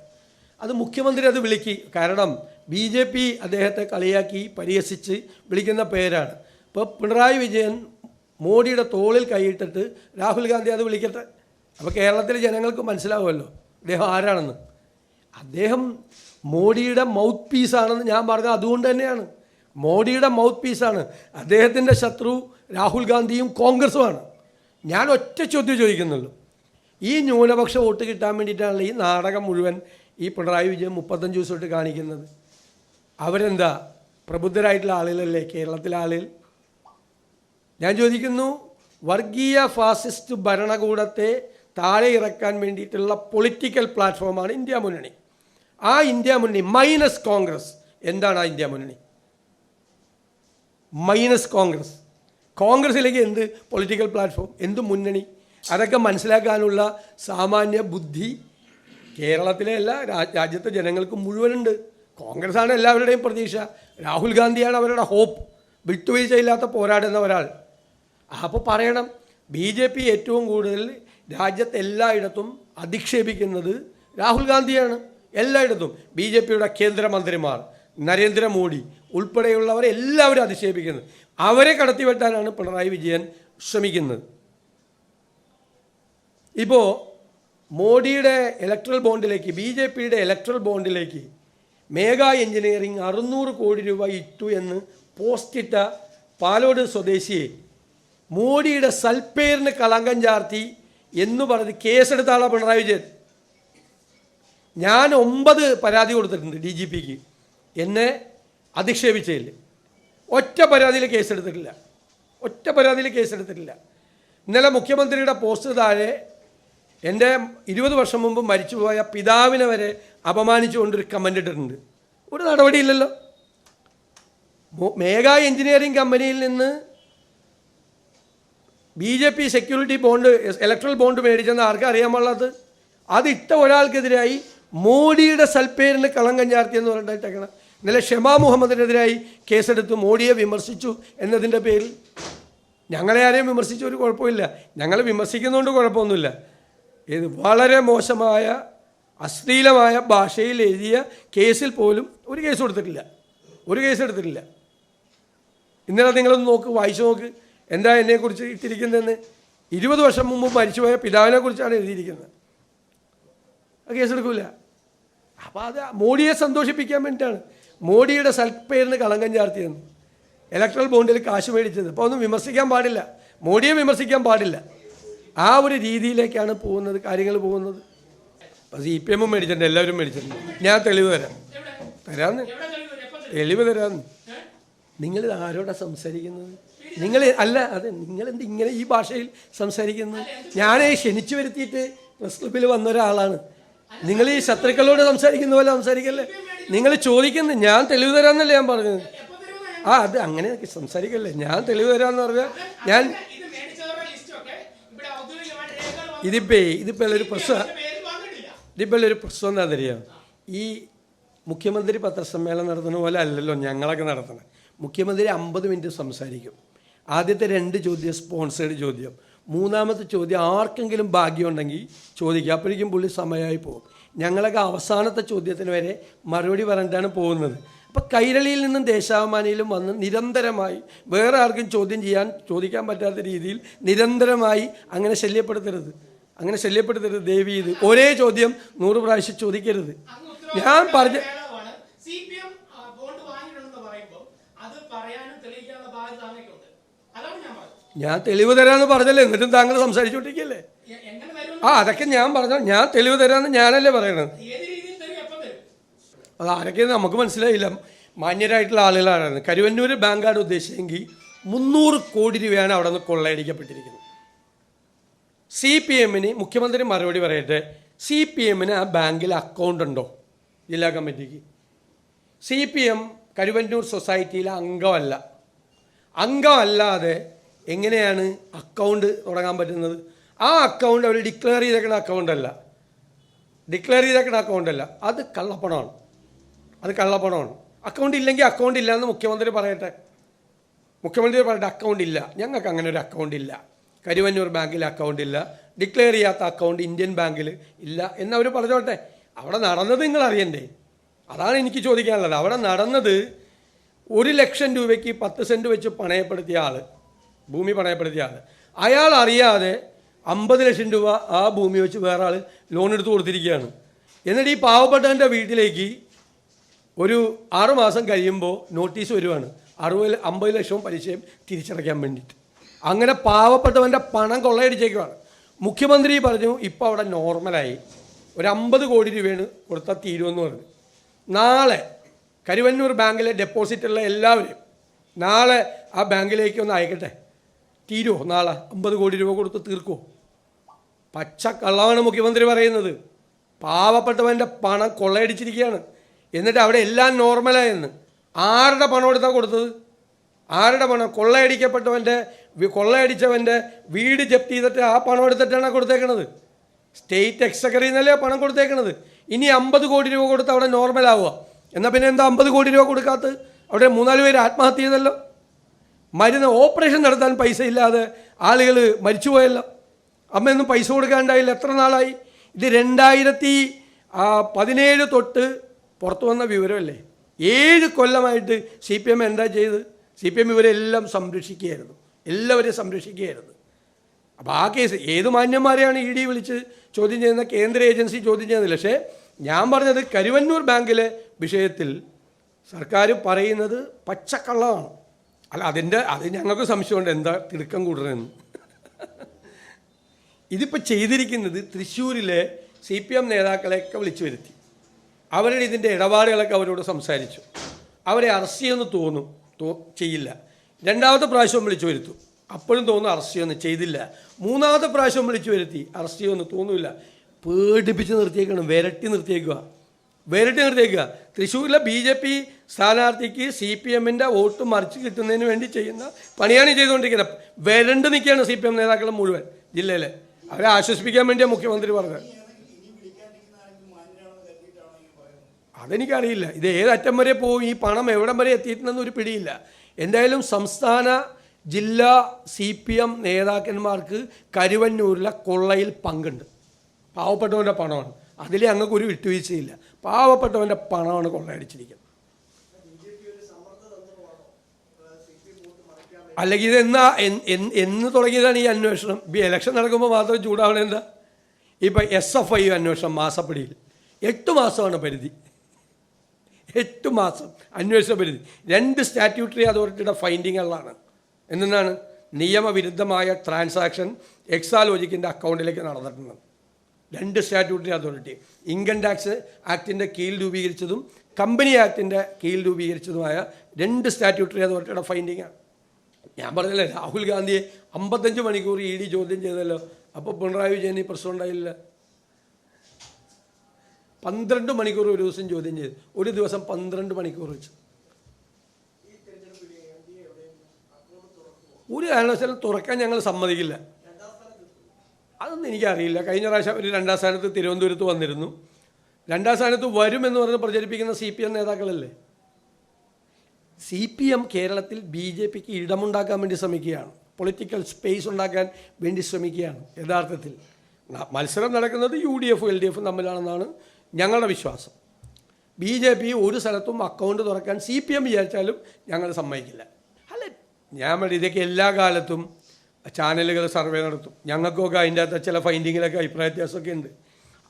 [SPEAKER 1] അത് മുഖ്യമന്ത്രി അത് വിളിക്കി. കാരണം ബി ജെ പി അദ്ദേഹത്തെ കളിയാക്കി പരിഹസിച്ച് വിളിക്കുന്ന പേരാണ്. ഇപ്പോൾ പിണറായി വിജയൻ മോഡിയുടെ തോളിൽ കൈയിട്ടിട്ട് രാഹുൽ ഗാന്ധി അത് വിളിക്കട്ടെ? അപ്പോൾ കേരളത്തിലെ ജനങ്ങൾക്ക് മനസ്സിലാവുമല്ലോ അദ്ദേഹം ആരാണെന്ന്. അദ്ദേഹം മോഡിയുടെ മൗത്ത് പീസാണെന്ന് ഞാൻ പറഞ്ഞത് അതുകൊണ്ട് തന്നെയാണ്. മോഡിയുടെ മൗത്ത് പീസാണ് അദ്ദേഹത്തിന്റെ ശത്രു രാഹുൽ ഗാന്ധിയും കോൺഗ്രസുമാണ്. ഞാൻ ഒറ്റ ചോദ്യം ചോദിക്കുന്നുള്ളൂ. ഈ ന്യൂനപക്ഷ വോട്ട് കിട്ടാൻ വേണ്ടിയിട്ടാണല്ലോ ഈ നാടകം മുഴുവൻ ഈ പിണറായി വിജയൻ മുപ്പത്തഞ്ച് ദിവസമായിട്ട് കാണിക്കുന്നത്. അവരെന്താ? പ്രബുദ്ധരായിട്ടുള്ള ആളുകളല്ലേ? കേരളത്തിലെ ആളുകൾ? ഞാൻ ചോദിക്കുന്നു വർഗീയ ഫാസിസ്റ്റ് ഭരണകൂടത്തെ താഴെ ഇറക്കാൻ വേണ്ടിയിട്ടുള്ള പൊളിറ്റിക്കൽ പ്ലാറ്റ്ഫോമാണ് ഇന്ത്യ മുന്നണി. ആ ഇന്ത്യ മുന്നണി മൈനസ് കോൺഗ്രസ്. എന്താണ് ആ ഇന്ത്യ മുന്നണി? മൈനസ് കോൺഗ്രസ്. കോൺഗ്രസ്സിലേക്ക് എന്ത് പൊളിറ്റിക്കൽ പ്ലാറ്റ്ഫോം എന്ത് മുന്നണി? അതൊക്കെ മനസ്സിലാക്കാനുള്ള സാമാന്യ ബുദ്ധി കേരളത്തിലെ അല്ല രാ- രാജ്യത്തെ ജനങ്ങൾക്ക് മുഴുവനുണ്ട്. കോൺഗ്രസ്സാണ് എല്ലാവരുടെയും പ്രതീക്ഷ. രാഹുൽ ഗാന്ധിയാണ് അവരുടെ ഹോപ്പ് വിട്ടുവീഴ്ചയില്ലാത്ത പോരാടുന്ന ഒരാൾ അപ്പോൾ പറയണം ബി ജെ പി ഏറ്റവും കൂടുതൽ രാജ്യത്ത് എല്ലായിടത്തും അധിക്ഷേപിക്കുന്നത് രാഹുൽ ഗാന്ധിയാണ്. എല്ലായിടത്തും. ബി ജെ പിയുടെ കേന്ദ്രമന്ത്രിമാർ. നരേന്ദ്രമോദി ഉൾപ്പെടെയുള്ളവരെ എല്ലാവരും അധിക്ഷേപിക്കുന്നത്. അവരെ കടത്തിവെട്ടാനാണ് പിണറായി വിജയൻ ശ്രമിക്കുന്നത്. ഇപ്പോൾ മോഡിയുടെ ഇലക്ട്രൽ ബോണ്ടിലേക്ക് ബി ജെ പിയുടെ ഇലക്ട്രൽ ബോണ്ടിലേക്ക് മേഘാ എഞ്ചിനീയറിംഗ് അറുന്നൂറ് കോടി രൂപ ഇട്ടു എന്ന് പോസ്റ്റിട്ട പാലോട് സ്വദേശിയെ മോഡിയുടെ സൽപ്പേരിന് കളങ്കം ചാർത്തി എന്ന് പറഞ്ഞ് കേസെടുത്ത ആളാണ് പിണറായി വിജയൻ. ഞാൻ ഒമ്പത് പരാതി കൊടുത്തിട്ടുണ്ട് ഡി ജി പിക്ക്. എന്നെ അധിക്ഷേപിച്ചതിൽ ഒറ്റ പരാതിയിൽ കേസെടുത്തിട്ടില്ല. ഒറ്റ പരാതിയിൽ കേസെടുത്തിട്ടില്ല. ഇന്നലെ മുഖ്യമന്ത്രിയുടെ പോസ്റ്റ് താഴെ എന്റെ ഇരുപത് വർഷം മുമ്പ് മരിച്ചുപോയ പിതാവിനെ വരെ അപമാനിച്ചുകൊണ്ടൊരു കമന്റ് ഇട്ടിട്ടുണ്ട്. ഒരു നടപടിയില്ലല്ലോ. മേഘ എഞ്ചിനീയറിംഗ് കമ്പനിയിൽ നിന്ന് B J P security bond electoral bond മേടിച്ചെന്ന് ആർക്കും അറിയാൻ പാടില്ലാത്തത് അത് ഇട്ട ഒരാൾക്കെതിരായി മോഡിയുടെ സൽപ്പേരിന് കളം കഞ്ചാർത്തി എന്ന് പറഞ്ഞിട്ടേക്കണം ഇന്നലെ ഷെമാ മുഹമ്മദിനെതിരായി കേസെടുത്ത് മോഡിയെ വിമർശിച്ചു എന്നതിന്റെ പേരിൽ ഞങ്ങളെ ആരെയും വിമർശിച്ച ഒരു കുഴപ്പമില്ല. ഞങ്ങൾ വിമർശിക്കുന്നതുകൊണ്ട് കുഴപ്പമൊന്നുമില്ല. ഇത് വളരെ മോശമായ അശ്ലീലമായ ഭാഷയിൽ എഴുതിയ കേസിൽ പോലും ഒരു കേസ് കൊടുത്തിട്ടില്ല. ഒരു കേസ് എടുത്തിട്ടില്ല. ഇന്നലെ നിങ്ങളൊന്ന് നോക്ക് വായിച്ചു നോക്ക്. എന്താ എന്നെക്കുറിച്ച് ഇട്ടിരിക്കുന്നതെന്ന്. ഇരുപത് വർഷം മുമ്പ് മരിച്ചുപോയ പിതാവിനെക്കുറിച്ചാണ് എഴുതിയിരിക്കുന്നത്. ആ കേസെടുക്കില്ല അപ്പോൾ അത് മോഡിയെ സന്തോഷിപ്പിക്കാൻ വേണ്ടിയിട്ടാണ്. മോഡിയുടെ സൽപ്പേരിന് കളങ്കം ചാർത്തിയെന്ന് ഇലക്ട്രൽ ബോണ്ടിൽ കാശ് മേടിച്ചത്. അപ്പോൾ ഒന്നും വിമർശിക്കാൻ പാടില്ല. മോഡിയെ വിമർശിക്കാൻ പാടില്ല. ആ ഒരു രീതിയിലേക്കാണ് പോകുന്നത് കാര്യങ്ങൾ പോകുന്നത്. അപ്പോൾ സി പി എമ്മും മേടിച്ചിട്ടുണ്ട് എല്ലാവരും മേടിച്ചിട്ടുണ്ട്. ഞാൻ തെളിവ് തരാം. തരാന്ന്? തെളിവ് തരാന്ന്. നിങ്ങൾ ആരോടാ സംസാരിക്കുന്നത്? നിങ്ങൾ അല്ല അതെ നിങ്ങളെന്ത് ഇങ്ങനെ ഈ ഭാഷയിൽ സംസാരിക്കുന്നത് ഞാനേ ക്ഷണിച്ചു വരുത്തിയിട്ട് പ്രസ് ക്ലബിൽ വന്ന ഒരാളാണ്. നിങ്ങൾ ഈ ശത്രുക്കളോട് സംസാരിക്കുന്ന പോലെ സംസാരിക്കല്ലേ? നിങ്ങൾ ചോദിക്കുന്നത് ഞാൻ തെളിവ് തരാമെന്നല്ലേ ഞാൻ പറഞ്ഞത്? ആ അത് അങ്ങനെ സംസാരിക്കല്ലേ? ഞാൻ തെളിവ് തരാമെന്ന് പറഞ്ഞാൽ ഞാൻ ഇതിപ്പേ ഇതിപ്പോൾ ഒരു പ്രശ്നം ഇതിപ്പോൾ ഒരു പ്രശ്നം എന്താണെന്നറിയാം ഈ മുഖ്യമന്ത്രി പത്രസമ്മേളനം നടത്തുന്ന പോലെ അല്ലല്ലോ ഞങ്ങളൊക്കെ നടത്തണം മുഖ്യമന്ത്രി അമ്പത് മിനിറ്റ് സംസാരിക്കും. ആദ്യത്തെ രണ്ട് ചോദ്യം സ്പോൺസേഡ് ചോദ്യം. മൂന്നാമത്തെ ചോദ്യം ആർക്കെങ്കിലും ഭാഗ്യമുണ്ടെങ്കിൽ ചോദിക്കുക. അപ്പോഴേക്കും പുള്ളി സമയമായി പോകും. ഞങ്ങളൊക്കെ അവസാനത്തെ ചോദ്യത്തിന് വരെ മറുപടി പറഞ്ഞിട്ടാണ് പോകുന്നത്. അപ്പോൾ കൈരളിയിൽ നിന്നും ദേശാഭിമാനിയിലും വന്ന് നിരന്തരമായി വേറെ ആർക്കും ചോദ്യം ചെയ്യാൻ ചോദിക്കാൻ പറ്റാത്ത രീതിയിൽ നിരന്തരമായി അങ്ങനെ ശല്യപ്പെടുത്തരുത്. അങ്ങനെ ശല്യപ്പെടുത്തരുത് ദേവി ഇത് ഒരേ ചോദ്യം നൂറ് പ്രാവശ്യം ചോദിക്കരുത്. ഞാൻ പറഞ്ഞ
[SPEAKER 2] നേതാവാണ് സി പി എം ബോണ്ട് വാങ്ങിയിട്ടുണ്ടെന്ന് പറയുമ്പോൾ അത് പറയാനും തെളിയിക്കാനുള്ള ബാധ്യത അങ്ങനെയൊക്കെയുണ്ട് അതാണ്
[SPEAKER 1] ഞാൻ തെളിവ് തരാമെന്ന് പറഞ്ഞല്ലേ? എന്നിട്ടും താങ്കൾ സംസാരിച്ചുകൊണ്ടിരിക്കല്ലേ ആ അതൊക്കെ ഞാൻ പറഞ്ഞ ഞാൻ തെളിവ് തരാമെന്ന് ഞാനല്ലേ പറയണത്. അത് ആരൊക്കെ നമുക്ക് മനസ്സിലായില്ല. മാന്യരായിട്ടുള്ള ആളുകളാണ്. കരുവന്നൂർ ബാങ്കാണ് ഉദ്ദേശിച്ചെങ്കിൽ മുന്നൂറ് കോടി രൂപയാണ് അവിടെ നിന്ന് കൊള്ളയടിക്കപ്പെട്ടിരിക്കുന്നത് സി പി എമ്മിന് മുഖ്യമന്ത്രി മറുപടി പറയട്ടെ? സി പി എമ്മിന് ആ ബാങ്കിൽ അക്കൗണ്ട് ഉണ്ടോ? ജില്ലാ കമ്മിറ്റിക്ക്. സി പി എം കരുവന്നൂർ സൊസൈറ്റിയിലെ അംഗമല്ല. അംഗമല്ലാതെ എങ്ങനെയാണ് അക്കൗണ്ട് തുടങ്ങാൻ പറ്റുന്നത്? ആ അക്കൗണ്ട് അവർ ഡിക്ലെയർ ചെയ്തേക്കുന്ന അക്കൗണ്ട് അല്ല. ഡിക്ലെയർ ചെയ്തേക്കുന്ന അക്കൗണ്ട് അല്ല. അത് കള്ളപ്പണമാണ്. അത് കള്ളപ്പണമാണ്. അക്കൗണ്ട് ഇല്ലെങ്കിൽ അക്കൗണ്ട് ഇല്ല എന്ന് മുഖ്യമന്ത്രി പറയട്ടെ. മുഖ്യമന്ത്രി പറയട്ടെ അക്കൗണ്ട് ഇല്ല. ഞങ്ങൾക്ക് അങ്ങനെ ഒരു അക്കൗണ്ട് ഇല്ല. കരുവന്നൂർ ബാങ്കിൽ അക്കൗണ്ട് ഇല്ല. ഡിക്ലെയർ ചെയ്യാത്ത അക്കൗണ്ട് ഇന്ത്യൻ ബാങ്കിൽ ഇല്ല എന്നവർ പറഞ്ഞോട്ടെ. അവിടെ നടന്നത് നിങ്ങൾ അറിയണ്ടേ? അതാണ് എനിക്ക് ചോദിക്കാനുള്ളത്. അവിടെ നടന്നത് ഒരു ലക്ഷം രൂപയ്ക്ക് പത്ത് സെന്റ് വെച്ച് പണയപ്പെടുത്തിയ ആൾ ഭൂമി പണയപ്പെടുത്തിയാണ് അയാൾ അറിയാതെ അമ്പത് ലക്ഷം രൂപ ആ ഭൂമി വെച്ച് വേറെ ആൾ ലോൺ എടുത്ത് കൊടുത്തിരിക്കുകയാണ്. എന്നിട്ട് ഈ പാവപ്പെട്ടവന്റെ വീട്ടിലേക്ക് ഒരു ആറുമാസം കഴിയുമ്പോൾ നോട്ടീസ് വരുവാണ്. അറുപത് അമ്പത് ലക്ഷവും പലിശയും തിരിച്ചടയ്ക്കാൻ വേണ്ടിയിട്ട്. അങ്ങനെ പാവപ്പെട്ടവന്റെ പണം കൊള്ളയടിച്ചേക്കുവാണ്. മുഖ്യമന്ത്രി പറഞ്ഞു ഇപ്പോൾ അവിടെ നോർമലായി. ഒരു അമ്പത് കോടി രൂപയാണ് കൊടുത്താൽ തീരുമെന്ന് പറഞ്ഞു. നാളെ കരുവന്നൂർ ബാങ്കിലെ ഡെപ്പോസിറ്റുള്ള എല്ലാവരും നാളെ ആ ബാങ്കിലേക്ക് ഒന്ന് അയക്കട്ടെ. തീരുമോ നാളെ അമ്പത് കോടി രൂപ കൊടുത്ത് തീർക്കുമോ പച്ച കള്ളമാണ് മുഖ്യമന്ത്രി പറയുന്നത്. പാവപ്പെട്ടവന്റെ പണം കൊള്ളയടിച്ചിരിക്കുകയാണ്. എന്നിട്ട് അവിടെ എല്ലാം നോർമലായെന്ന് ആരുടെ പണം എടുത്താണ് കൊടുത്തത്? ആരുടെ പണം? കൊള്ളയടിക്കപ്പെട്ടവന്റെ കൊള്ളയടിച്ചവന്റെ വീട് ജപ്തി ചെയ്തിട്ട് ആ പണം എടുത്തിട്ടാണ് കൊടുത്തേക്കണത്. സ്റ്റേറ്റ് എക്സക്കറി നിന്നല്ലേ പണം കൊടുത്തേക്കണത്? ഇനി അമ്പത് കോടി രൂപ കൊടുത്ത് അവിടെ നോർമലാവുക എന്നാൽ പിന്നെ എന്താ അമ്പത് കോടി രൂപ കൊടുക്കാത്തത്? അവിടെ മൂന്നാൽ പേര് ആത്മഹത്യ ചെയ്തല്ലോ. മരുന്ന് ഓപ്പറേഷൻ നടത്താൻ പൈസ ഇല്ലാതെ ആളുകൾ മരിച്ചുപോയല്ലോ. അമ്മയൊന്നും പൈസ കൊടുക്കാണ്ടായില്ല. എത്ര നാളായി? ഇത് രണ്ടായിരത്തി പതിനേഴ് തൊട്ട് പുറത്തു വന്ന വിവരമല്ലേ? ഏഴ് കൊല്ലമായിട്ട് സി പി എം എന്താ ചെയ്ത്? സി പി എം ഇവരെല്ലാം സംരക്ഷിക്കുകയായിരുന്നു. എല്ലാവരെയും സംരക്ഷിക്കുകയായിരുന്നു. അപ്പോൾ ആ കേസ് ഏത് മാന്യന്മാരെയാണ് ഇ ഡി വിളിച്ച് ചോദ്യം ചെയ്യുന്ന കേന്ദ്ര ഏജൻസി ചോദ്യം ചെയ്യുന്നില്ല. പക്ഷേ ഞാൻ പറഞ്ഞത് കരുവന്നൂർ ബാങ്കിലെ വിഷയത്തിൽ സർക്കാർ പറയുന്നത് പച്ചക്കള്ളമാണ്. അല്ല അതിന്റെ അത് ഞങ്ങൾക്ക് സംശയമുണ്ട്. എന്താ തിടുക്കം കൂടുതലെന്ന് ഇതിപ്പോൾ ചെയ്തിരിക്കുന്നത് തൃശ്ശൂരിലെ സി പി എം നേതാക്കളെയൊക്കെ വിളിച്ചു വരുത്തി. അവരുടെ ഇതിന്റെ ഇടപാടുകളൊക്കെ അവരോട് സംസാരിച്ചു. അവരെ അറസ്റ്റ് ചെയ്യുമെന്ന് തോന്നും തോ ചെയ്യില്ല. രണ്ടാമത്തെ പ്രാവശ്യം വിളിച്ചു വരുത്തും. അപ്പോഴും തോന്നുന്നു അറസ്റ്റ് ചെയ്യുമെന്ന് ചെയ്തില്ല. മൂന്നാമത്തെ പ്രാവശ്യം വിളിച്ചു വരുത്തി അറസ്റ്റ് ചെയ്യുമെന്ന് തോന്നില്ല. പേടിപ്പിച്ച് നിർത്തിയേക്കണം വിരട്ടി നിർത്തിയേക്കുക വിരട്ടി നിർത്തിയേക്കുക. തൃശ്ശൂരിലെ ബി ജെ പി സ്ഥാനാർത്ഥിക്ക് സി പി എമ്മിന്റെ വോട്ട് മറിച്ച് കിട്ടുന്നതിന് വേണ്ടി ചെയ്യുന്ന പണിയാണ് ചെയ്തുകൊണ്ടിരിക്കുന്നത്. വരണ്ട് നിൽക്കുകയാണ് സി പി എം നേതാക്കൾ മുഴുവൻ ജില്ലയിലെ. അവരെ ആശ്വസിപ്പിക്കാൻ വേണ്ടിയാണ് മുഖ്യമന്ത്രി പറഞ്ഞത്. അതെനിക്കറിയില്ല. ഇത് ഏതറ്റം വരെ പോവും? ഈ പണം എവിടം വരെ എത്തിയിട്ടുണ്ടെന്ന് ഒരു പിടിയില്ല. എന്തായാലും സംസ്ഥാന ജില്ലാ സി പി എം നേതാക്കന്മാർക്ക് കരുവന്നൂരിലെ കൊള്ളയിൽ പങ്കുണ്ട്. പാവപ്പെട്ടവന്റെ പണമാണ്. അതിലെ അങ്ങക്കൊരു വിട്ടുവീഴ്ചയില്ല. പാവപ്പെട്ടവന്റെ പണമാണ് കൊള്ളയടിച്ചിരിക്കുന്നത്. അല്ലെങ്കിൽ ഇത് എന്നാ തുടങ്ങിയതാണ് ഈ അന്വേഷണം. ഇലക്ഷൻ നടക്കുമ്പോൾ മാത്രം ചൂടാവണ എന്താ? ഇപ്പം എസ് എഫ് ഐ അന്വേഷണം മാസപ്പടിയിൽ. എട്ട് മാസമാണ് പരിധി. എട്ട് മാസം അന്വേഷണ പരിധി. രണ്ട് സ്റ്റാറ്റ്യൂട്ടറി അതോറിറ്റിയുടെ ഫൈൻഡിങ്ങുകളാണ് എന്തെന്നാണ്? നിയമവിരുദ്ധമായ ട്രാൻസാക്ഷൻ എക്സാലോജിക്കിന്റെ അക്കൗണ്ടിലേക്ക് നടന്നിട്ടുണ്ട് രണ്ട് സ്റ്റാറ്റ്യൂട്ടറി അതോറിറ്റി. ഇൻകം ടാക്സ് ആക്ടിന്റെ കീഴിൽ രൂപീകരിച്ചതും കമ്പനി ആക്ടിന്റെ കീഴിൽ രൂപീകരിച്ചതുമായ രണ്ട് സ്റ്റാറ്റ്യൂട്ടറി അതോറിറ്റിയുടെ ഫൈൻഡിങ്ങാണ് ഞാൻ പറഞ്ഞല്ലേ രാഹുൽ ഗാന്ധിയെ അമ്പത്തഞ്ച് മണിക്കൂർ ഇ ഡി ചോദ്യം ചെയ്തല്ലോ. അപ്പോൾ പിണറായി വിജയൻ ഈ പ്രശ്നം ഉണ്ടായില്ല പന്ത്രണ്ട് മണിക്കൂർ ഒരു ദിവസം ചോദ്യം ചെയ്തു. ഒരു ദിവസം പന്ത്രണ്ട് മണിക്കൂർ വെച്ച്. ഒരു കാരണവശാലും തുറക്കാൻ ഞങ്ങൾ സമ്മതിക്കില്ല. അതൊന്നും എനിക്കറിയില്ല. കഴിഞ്ഞ പ്രാവശ്യം ഒരു രണ്ടാം സ്ഥാനത്ത് തിരുവനന്തപുരത്ത് വന്നിരുന്നു. രണ്ടാം സ്ഥാനത്ത് വരുമെന്ന് പറഞ്ഞ് പ്രചരിപ്പിക്കുന്ന സി പി എം നേതാക്കളല്ലേ? സി പി എം കേരളത്തിൽ ബി ജെ പിക്ക് ഇടമുണ്ടാക്കാൻ വേണ്ടി ശ്രമിക്കുകയാണ്. പൊളിറ്റിക്കൽ സ്പേസ് ഉണ്ടാക്കാൻ വേണ്ടി ശ്രമിക്കുകയാണ് യഥാർത്ഥത്തിൽ. മത്സരം നടക്കുന്നത് യു ഡി എഫും എൽ ഡി എഫും തമ്മിലാണെന്നാണ് ഞങ്ങളുടെ വിശ്വാസം. ബി ജെ പി ഒരു സ്ഥലത്തും അക്കൗണ്ട് തുറക്കാൻ സി പി എം വിചാരിച്ചാലും ഞങ്ങൾ സമ്മതിക്കില്ല. അല്ല ഞാൻ വേണ്ടി ഇതൊക്കെ എല്ലാ കാലത്തും ചാനലുകൾ സർവേ നടത്തും. ഞങ്ങൾക്കൊക്കെ അതിന്റെ അകത്ത് ചില ഫൈൻഡിങ്ങിലൊക്കെ അഭിപ്രായ വ്യത്യാസമൊക്കെ ഉണ്ട്.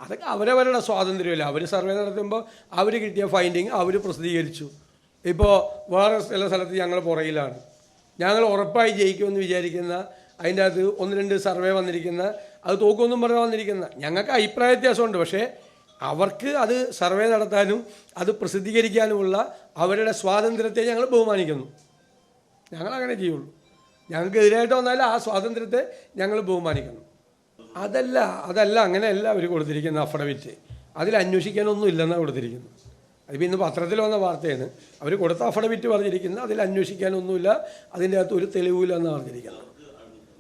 [SPEAKER 1] അതൊക്കെ അവരവരുടെ സ്വാതന്ത്ര്യമല്ല. അവർ സർവേ നടത്തുമ്പോൾ അവർ കിട്ടിയ ഫൈൻഡിങ് അവർ പ്രസിദ്ധീകരിച്ചു. ഇപ്പോൾ വേറെ ചില സ്ഥലത്ത് ഞങ്ങൾ പുറകിലാണ്. ഞങ്ങൾ ഉറപ്പായി ജയിക്കുമെന്ന് വിചാരിക്കുന്ന അതിന്റെ അകത്ത് ഒന്ന് രണ്ട് സർവേ വന്നിരിക്കുന്ന അത് തോക്കുമെന്നും പറഞ്ഞാൽ വന്നിരിക്കുന്ന. ഞങ്ങൾക്ക് അഭിപ്രായ വ്യത്യാസമുണ്ട് പക്ഷേ അവർക്ക് അത് സർവേ നടത്താനും അത് പ്രസിദ്ധീകരിക്കാനുമുള്ള അവരുടെ സ്വാതന്ത്ര്യത്തെ ഞങ്ങൾ ബഹുമാനിക്കുന്നു. ഞങ്ങളങ്ങനെ ചെയ്യുള്ളൂ. ഞങ്ങൾക്ക് എതിരായിട്ട് വന്നാൽ ആ സ്വാതന്ത്ര്യത്തെ ഞങ്ങൾ ബഹുമാനിക്കണം അതല്ല അതല്ല അങ്ങനെയല്ല അവർ കൊടുത്തിരിക്കുന്ന അഫിഡവിറ്റ് അതിൽ അന്വേഷിക്കാനൊന്നും ഇല്ലെന്നാണ് കൊടുത്തിരിക്കുന്നത്. അതിപ്പോൾ ഇന്ന് പത്രത്തിൽ വന്ന വാർത്തയാണ്. അവർ കൊടുത്ത അഫിഡവിറ്റ് പറഞ്ഞിരിക്കുന്നത് അതിൽ അന്വേഷിക്കാനൊന്നുമില്ല അതിന്റെ അകത്ത് ഒരു തെളിവില്ല എന്ന് പറഞ്ഞിരിക്കുന്നത്.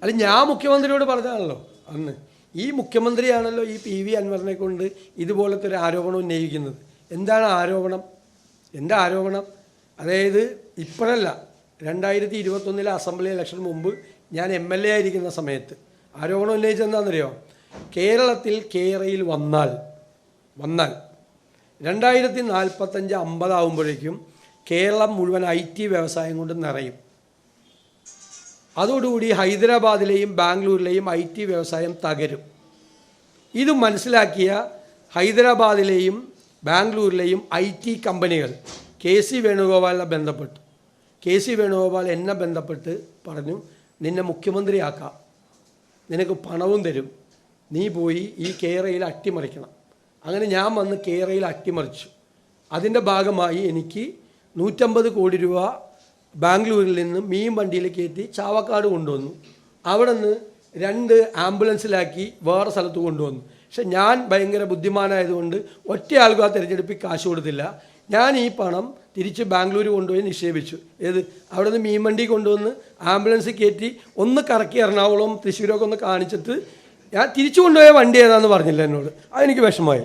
[SPEAKER 1] അത് ഞാൻ മുഖ്യമന്ത്രിയോട് പറഞ്ഞതാണല്ലോ അന്ന്. ഈ മുഖ്യമന്ത്രിയാണല്ലോ ഈ പി വി അൻവറിനെ കൊണ്ട് ഇതുപോലത്തെ ഒരു ആരോപണം ഉന്നയിക്കുന്നത്. എന്താണ് ആരോപണം? എന്താ ആരോപണം? അതായത് ഇപ്പോഴല്ല രണ്ടായിരത്തി ഇരുപത്തൊന്നിലെ അസംബ്ലി ഇലക്ഷൻ മുമ്പ് ഞാൻ എം എൽ എ ആയിരിക്കുന്ന സമയത്ത്. ആരോപണം ഉന്നയിച്ചത് എന്താണെന്നറിയോ? കേരളത്തിൽ കേരയിൽ വന്നാൽ വന്നാൽ രണ്ടായിരത്തി നാൽപ്പത്തഞ്ച് അമ്പതാവുമ്പോഴേക്കും കേരളം മുഴുവൻ ഐ ടി വ്യവസായം കൊണ്ട് നിറയും. അതോടുകൂടി ഹൈദരാബാദിലെയും ബാംഗ്ലൂരിലെയും ഐ ടി വ്യവസായം തകരും. ഇത് മനസ്സിലാക്കിയ ഹൈദരാബാദിലെയും ബാംഗ്ലൂരിലെയും ഐ ടി കമ്പനികൾ കെ സി വേണുഗോപാലിനെ ബന്ധപ്പെട്ടു. കെ സി വേണുഗോപാൽ എന്നെ ബന്ധപ്പെട്ട് പറഞ്ഞു നിന്നെ മുഖ്യമന്ത്രിയാക്കാം. നിനക്ക് പണവും തരും. നീ പോയി ഈ കേരയിൽ അട്ടിമറിക്കണം. അങ്ങനെ ഞാൻ വന്ന് കേരയിൽ അട്ടിമറിച്ചു. അതിന്റെ ഭാഗമായി എനിക്ക് നൂറ്റമ്പത് കോടി രൂപ ബാംഗ്ലൂരിൽ നിന്ന് മീൻ വണ്ടിയിൽ കയറ്റി ചാവക്കാട് കൊണ്ടുവന്നു. അവിടെ നിന്ന് രണ്ട് ആംബുലൻസിലാക്കി വേറെ സ്ഥലത്ത് കൊണ്ടുവന്നു. പക്ഷെ ഞാൻ ഭയങ്കര ബുദ്ധിമാനായതുകൊണ്ട് ഒറ്റ ആൾക്കും ആ തിരഞ്ഞെടുപ്പിൽ കാശ് കൊടുത്തില്ല. ഞാൻ ഈ പണം തിരിച്ച് ബാംഗ്ലൂർ കൊണ്ടുപോയി നിക്ഷേപിച്ചു. ഏത്? അവിടെ നിന്ന് മീൻവണ്ടി കൊണ്ടുവന്ന് ആംബുലൻസ് കയറ്റി ഒന്ന് കറക്കി എറണാകുളം തൃശ്ശൂരൊക്കെ ഒന്ന് കാണിച്ചിട്ട് ഞാൻ തിരിച്ചു കൊണ്ടുപോയ വണ്ടി ഏതാന്ന് പറഞ്ഞില്ല എന്നോട്. അതെനിക്ക് വിഷമമായി.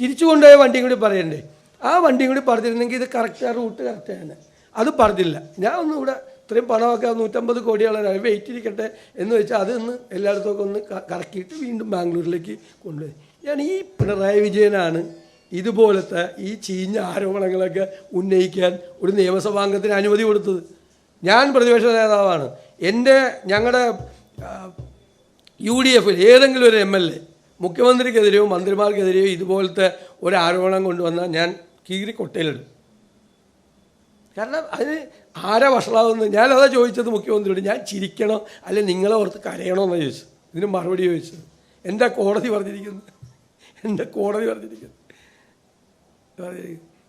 [SPEAKER 1] തിരിച്ചു കൊണ്ടുപോയ വണ്ടിയും കൂടി പറയണ്ടേ? ആ വണ്ടിയും കൂടി പറഞ്ഞിരുന്നെങ്കിൽ ഇത് കറക്റ്റ് ആ റൂട്ട് കറക്റ്റാണ് അത് പറഞ്ഞില്ല. ഞാൻ ഒന്ന് ഇവിടെ ഇത്രയും പണമൊക്കെ നൂറ്റമ്പത് കോടിയുള്ള വെയിറ്റ് ഇരിക്കട്ടെ എന്ന് വെച്ചാൽ അതൊന്ന് എല്ലായിടത്തുമൊക്കെ ഒന്ന് കറക്കിയിട്ട് വീണ്ടും ബാംഗ്ലൂരിലേക്ക് കൊണ്ടുപോയി. ഞാൻ ഈ പിണറായി വിജയനാണ് ഇതുപോലത്തെ ഈ ചീഞ്ഞ ആരോപണങ്ങളൊക്കെ ഉന്നയിക്കാൻ ഒരു നിയമസഭാംഗത്തിന് അനുമതി കൊടുത്തത്. ഞാൻ പ്രതിപക്ഷ നേതാവാണ്. എന്റെ ഞങ്ങളുടെ യു ഡി എഫിൽ ഏതെങ്കിലും ഒരു എം എൽ എ മുഖ്യമന്ത്രിക്കെതിരെയോ മന്ത്രിമാർക്കെതിരെയോ ഇതുപോലത്തെ ഒരു ആരോപണം കൊണ്ടുവന്നാൽ ഞാൻ കീറി കൊട്ടയിലിടും കാരണം അതിന് ആരാ വഷളാവുന്നത്? ഞാനതാ ചോദിച്ചത് മുഖ്യമന്ത്രിയോട്. ഞാൻ ചിരിക്കണോ? അല്ലെ നിങ്ങളെ ഓർത്ത് കരയണോ എന്ന് ചോദിച്ചു ഇതിന് മറുപടി ചോദിച്ചത്. എന്താ കോടതി പറഞ്ഞിരിക്കുന്നത്? എന്താ കോടതി പറഞ്ഞിരിക്കുന്നത്?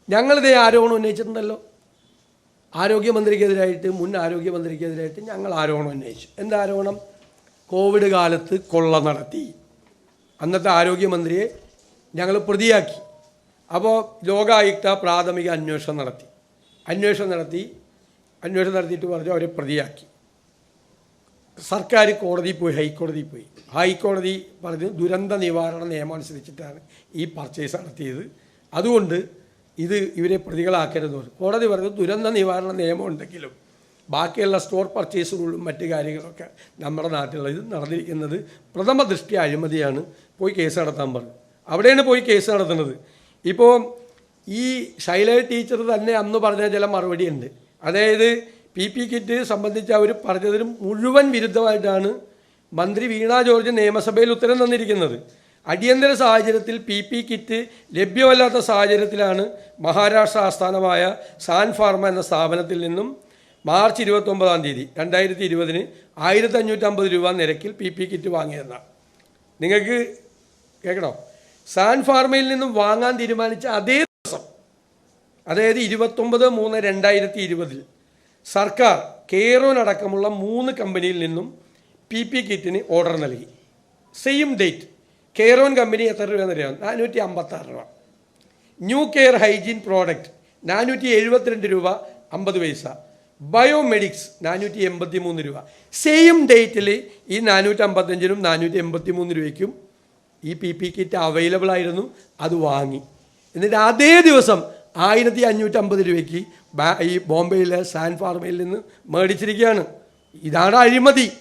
[SPEAKER 1] ഞങ്ങളിതേ ആരോപണം ഉന്നയിച്ചിട്ടുണ്ടല്ലോ. ആരോഗ്യമന്ത്രിക്കെതിരായിട്ട് മുൻ ആരോഗ്യമന്ത്രിക്കെതിരായിട്ട് ഞങ്ങൾ ആരോപണം ഉന്നയിച്ചു. എന്താ ആരോപണം? കോവിഡ് കാലത്ത് കൊള്ള നടത്തി. അന്നത്തെ ആരോഗ്യമന്ത്രിയെ ഞങ്ങൾ പ്രതിയാക്കി. അപ്പോൾ ലോകായുക്ത പ്രാഥമിക അന്വേഷണം നടത്തി. അന്വേഷണം നടത്തി. അന്വേഷണം നടത്തിയിട്ട് പറഞ്ഞു അവരെ പ്രതിയാക്കി. സർക്കാർ കോടതി പോയി ഹൈക്കോടതിയിൽ പോയി. ഹൈക്കോടതി പറഞ്ഞു ദുരന്ത നിവാരണ നിയമം അനുസരിച്ചിട്ടാണ് ഈ പർച്ചേസ് നടത്തിയത്. അതുകൊണ്ട് ഇത് ഇവരെ പ്രതികളാക്കരുത് കോടതി പറഞ്ഞു ദുരന്ത നിവാരണ നിയമം ഉണ്ടെങ്കിലും ബാക്കിയുള്ള സ്റ്റോർ പർച്ചേസ് റൂളും മറ്റ് കാര്യങ്ങളൊക്കെ നമ്മുടെ നാട്ടിലുള്ള ഇത് നടന്നിരിക്കുന്നത് പ്രഥമ ദൃഷ്ടി അഴിമതിയാണ്. പോയി കേസ് നടത്താൻ പറഞ്ഞു. അവിടെയാണ് പോയി കേസ് നടത്തുന്നത്. ഇപ്പോൾ ഈ ശൈല ടീച്ചർ തന്നെ അന്ന് പറഞ്ഞ ചില മറുപടി ഉണ്ട് അതായത് പി പി കിറ്റ് സംബന്ധിച്ച് അവർ പറഞ്ഞതിന് മുഴുവൻ വിരുദ്ധമായിട്ടാണ് മന്ത്രി വീണ ജോർജ് നിയമസഭയിൽ ഉത്തരം തന്നിരിക്കുന്നത്. അടിയന്തര സാഹചര്യത്തിൽ പി പി കിറ്റ് ലഭ്യമല്ലാത്ത സാഹചര്യത്തിലാണ് മഹാരാഷ്ട്ര ആസ്ഥാനമായ സാൻ ഫാർമ എന്ന സ്ഥാപനത്തിൽ നിന്നും മാർച്ച് ഇരുപത്തൊമ്പതാം തീയതി രണ്ടായിരത്തി ഇരുപതിന് ആയിരത്തി അഞ്ഞൂറ്റമ്പത് രൂപ നിരക്കിൽ പി പി കിറ്റ് വാങ്ങിയതെന്നാണ് നിങ്ങൾക്ക് കേൾക്കണോ? സാൻ ഫാർമയിൽ നിന്നും വാങ്ങാൻ തീരുമാനിച്ച അതേ ദിവസം അതായത് ഇരുപത്തൊമ്പത് മൂന്ന് രണ്ടായിരത്തി ഇരുപതിൽ സർക്കാർ കെയറോൻ അടക്കമുള്ള മൂന്ന് കമ്പനിയിൽ നിന്നും പി പി കിറ്റിന് ഓർഡർ നൽകി. Same date. കെയറോൻ കമ്പനി എത്ര രൂപയെന്നറിയാം നാനൂറ്റി അമ്പത്താറ് രൂപ. ന്യൂ കെയർ ഹൈജീൻ പ്രോഡക്റ്റ് നാനൂറ്റി എഴുപത്തിരണ്ട് രൂപ അമ്പത് പൈസ. ബയോമെഡിക്സ് നാനൂറ്റി എൺപത്തി മൂന്ന് രൂപ സെയിം ഡേറ്റിൽ ഈ നാനൂറ്റി അമ്പത്തഞ്ചിനും നാനൂറ്റി എൺപത്തി മൂന്ന് രൂപയ്ക്കും ഈ പി പി കിറ്റ് അവൈലബിൾ ആയിരുന്നു. അത് വാങ്ങി. എന്നിട്ട് അതേ ദിവസം ആയിരത്തി അഞ്ഞൂറ്റമ്പത് രൂപയ്ക്ക് ഈ ബോംബെയിലെ സാൻ ഫാർമയിൽ നിന്ന് മേടിച്ചിരിക്കുകയാണ്. ഇതാണ് അഴിമതി.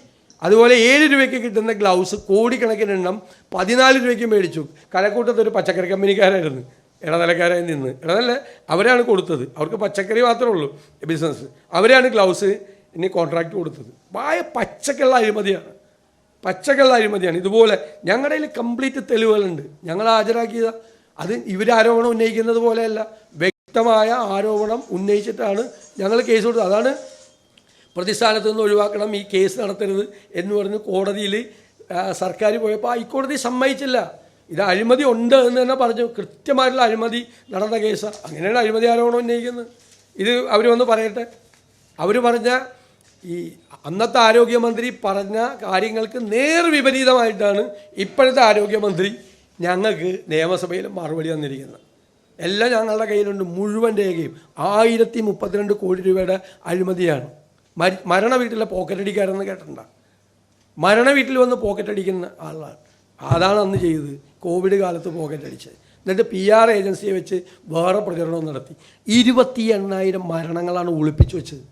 [SPEAKER 1] അതുപോലെ ഏഴ് രൂപയ്ക്ക് കിട്ടുന്ന ഗ്ലൗസ് കോടിക്കണക്കിന് എണ്ണം പതിനാല് രൂപയ്ക്ക് മേടിച്ചു. കലക്കൂട്ടത്ത് ഒരു പച്ചക്കറി കമ്പനിക്കാരായിരുന്നു. ഇടനിലക്കാരായി നിന്ന്. ഇടനില അവരാണ് കൊടുത്തത്. അവർക്ക് പച്ചക്കറി മാത്രമേ ഉള്ളൂ ബിസിനസ് അവരാണ് ഗ്ലൗസ് ഇനി കോൺട്രാക്ട് കൊടുത്തത്. വായ പച്ചക്കുള്ള അഴിമതിയാണ്. പച്ചക്കുള്ള അഴിമതിയാണ്. ഇതുപോലെ ഞങ്ങളുടെ കയ്യിൽ കംപ്ലീറ്റ് തെളിവുകളുണ്ട്. ഞങ്ങൾ ഹാജരാക്കിയത്. അത് ഇവരാരോപണം ഉന്നയിക്കുന്നത് പോലെയല്ല. വ്യക്തമായ ആരോപണം ഉന്നയിച്ചിട്ടാണ് ഞങ്ങൾ കേസ് കൊടുത്തത്. അതാണ് പ്രതിസ്ഥാനത്ത് നിന്ന് ഒഴിവാക്കണം ഈ കേസ് നടത്തരുത് എന്ന് പറഞ്ഞ് കോടതിയിൽ സർക്കാർ പോയപ്പോൾ ഹൈക്കോടതി സമ്മതിച്ചില്ല. ഇത് അഴിമതി ഉണ്ട് എന്ന് തന്നെ പറഞ്ഞു. കൃത്യമായിട്ടുള്ള അഴിമതി നടന്ന കേസ്. അങ്ങനെയാണ് അഴിമതി ആരോപണം ഉന്നയിക്കുന്നത്. ഇത് അവർ വന്ന് പറയട്ടെ. അവർ പറഞ്ഞ ഈ അന്നത്തെ ആരോഗ്യമന്ത്രി പറഞ്ഞ കാര്യങ്ങൾക്ക് നേർ വിപരീതമായിട്ടാണ് ഇപ്പോഴത്തെ ആരോഗ്യമന്ത്രി ഞങ്ങൾക്ക് നിയമസഭയിൽ മറുപടി തന്നിരിക്കുന്നത്. എല്ലാം ഞങ്ങളുടെ കയ്യിലുണ്ട്. മുഴുവൻ രേഖയും. ആയിരത്തി മുപ്പത്തിരണ്ട് കോടി രൂപയുടെ അഴിമതിയാണ്. മരി മരണ വീട്ടിലെ പോക്കറ്റടിക്കാരെന്ന് കേട്ടിട്ടുണ്ടോ? മരണ വീട്ടിൽ വന്ന് പോക്കറ്റ് അടിക്കുന്ന ആളാണ്. അതാണ് അന്ന് ചെയ്തത്. കോവിഡ് കാലത്ത് പോക്കറ്റ് അടിച്ചത്. എന്നിട്ട് പി ആർ ഏജൻസിയെ വെച്ച് വേറെ പ്രചരണം നടത്തി. ഇരുപത്തി എണ്ണായിരം മരണങ്ങളാണ് ഒളിപ്പിച്ചു വെച്ചത്.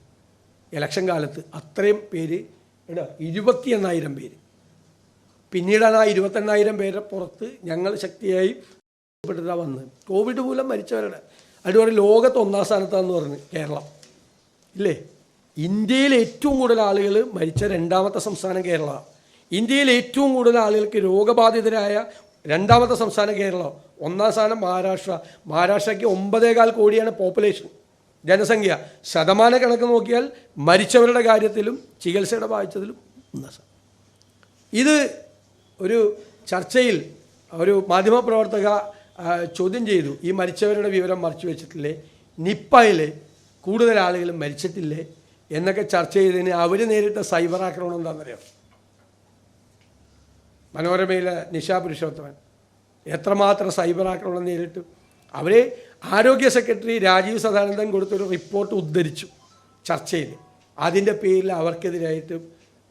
[SPEAKER 1] ഇലക്ഷൻ കാലത്ത് അത്രയും പേര് എടാ ഇരുപത്തി എണ്ണായിരം പേര്. പിന്നീടാണ് ആ ഇരുപത്തെണ്ണായിരം പേരെ പുറത്ത് ഞങ്ങൾ ശക്തിയായി പെട്ടിട്ടാണ് വന്നത്. കോവിഡ് മൂലം മരിച്ചവരുടെ അതുപോലെ ലോകത്ത് ഒന്നാം സ്ഥാനത്താന്ന് പറഞ്ഞു കേരളം. ഇല്ലേ? ഇന്ത്യയിൽ ഏറ്റവും കൂടുതൽ ആളുകൾ മരിച്ച രണ്ടാമത്തെ സംസ്ഥാനം കേരള. ഇന്ത്യയിൽ ഏറ്റവും കൂടുതൽ ആളുകൾക്ക് രോഗബാധിതരായ രണ്ടാമത്തെ സംസ്ഥാനം കേരളം. ഒന്നാം സ്ഥാനം മഹാരാഷ്ട്ര. മഹാരാഷ്ട്രയ്ക്ക് ഒമ്പതേകാൽ കോടിയാണ് പോപ്പുലേഷൻ. ജനസംഖ്യ. ശതമാന കണക്ക് നോക്കിയാൽ മരിച്ചവരുടെ കാര്യത്തിലും ചികിത്സയുടെ വായിച്ചതിലും ഒന്നാം ഇത് ഒരു ചർച്ചയിൽ ഒരു മാധ്യമപ്രവർത്തക ചോദ്യം ചെയ്തു. ഈ മരിച്ചവരുടെ വിവരം മറച്ചു വെച്ചിട്ടില്ലേ? നിപ്പയിൽ കൂടുതൽ ആളുകൾ മരിച്ചിട്ടില്ലേ? എന്നൊക്കെ ചർച്ച ചെയ്തതിന് അവർ നേരിട്ട സൈബർ ആക്രമണം എന്താണെന്നറിയാം? മനോരമയിലെ നിശാ പുരുഷോത്തമൻ. എത്രമാത്രം സൈബർ ആക്രമണം നേരിട്ടു. അവരെ ആരോഗ്യ സെക്രട്ടറി രാജീവ് സദാനന്ദൻ കൊടുത്തൊരു റിപ്പോർട്ട് ഉദ്ധരിച്ചു ചർച്ചയിൽ അതിന്റെ പേരിൽ അവർക്കെതിരായിട്ട്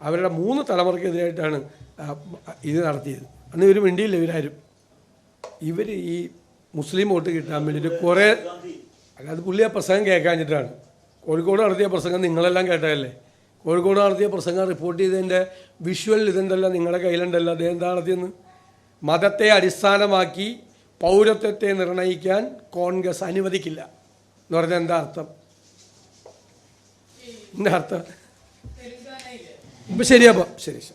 [SPEAKER 1] അവരുടെ മൂന്ന് തലമുറക്കെതിരായിട്ടാണ് ഇത് നടത്തിയത്. അന്ന് ഇവർ മിണ്ടിയില്ല ഇവരാരും. ഇവർ ഈ മുസ്ലിം വോട്ട് കിട്ടാൻ വേണ്ടിയിട്ട് കുറേ അല്ലാതെ പുള്ളി ആ പ്രസംഗം കേൾക്കാഞ്ഞിട്ടാണ്. കോഴിക്കോട് നടത്തിയ പ്രസംഗം നിങ്ങളെല്ലാം കേട്ടതല്ലേ? കോഴിക്കോട് നടത്തിയ പ്രസംഗം റിപ്പോർട്ട് ചെയ്തതിന്റെ വിഷ്വൽ ഇതെന്തല്ല നിങ്ങളുടെ കയ്യിലുണ്ടല്ലോ? അദ്ദേഹം എന്താ നടത്തിയെന്ന് മതത്തെ അടിസ്ഥാനമാക്കി പൗരത്വത്തെ നിർണയിക്കാൻ കോൺഗ്രസ് അനുവദിക്കില്ല. എന്ന് പറഞ്ഞാൽ എന്താ അർത്ഥം? എന്താ അർത്ഥം? ശരിയപ്പോൾ ശരി ശരി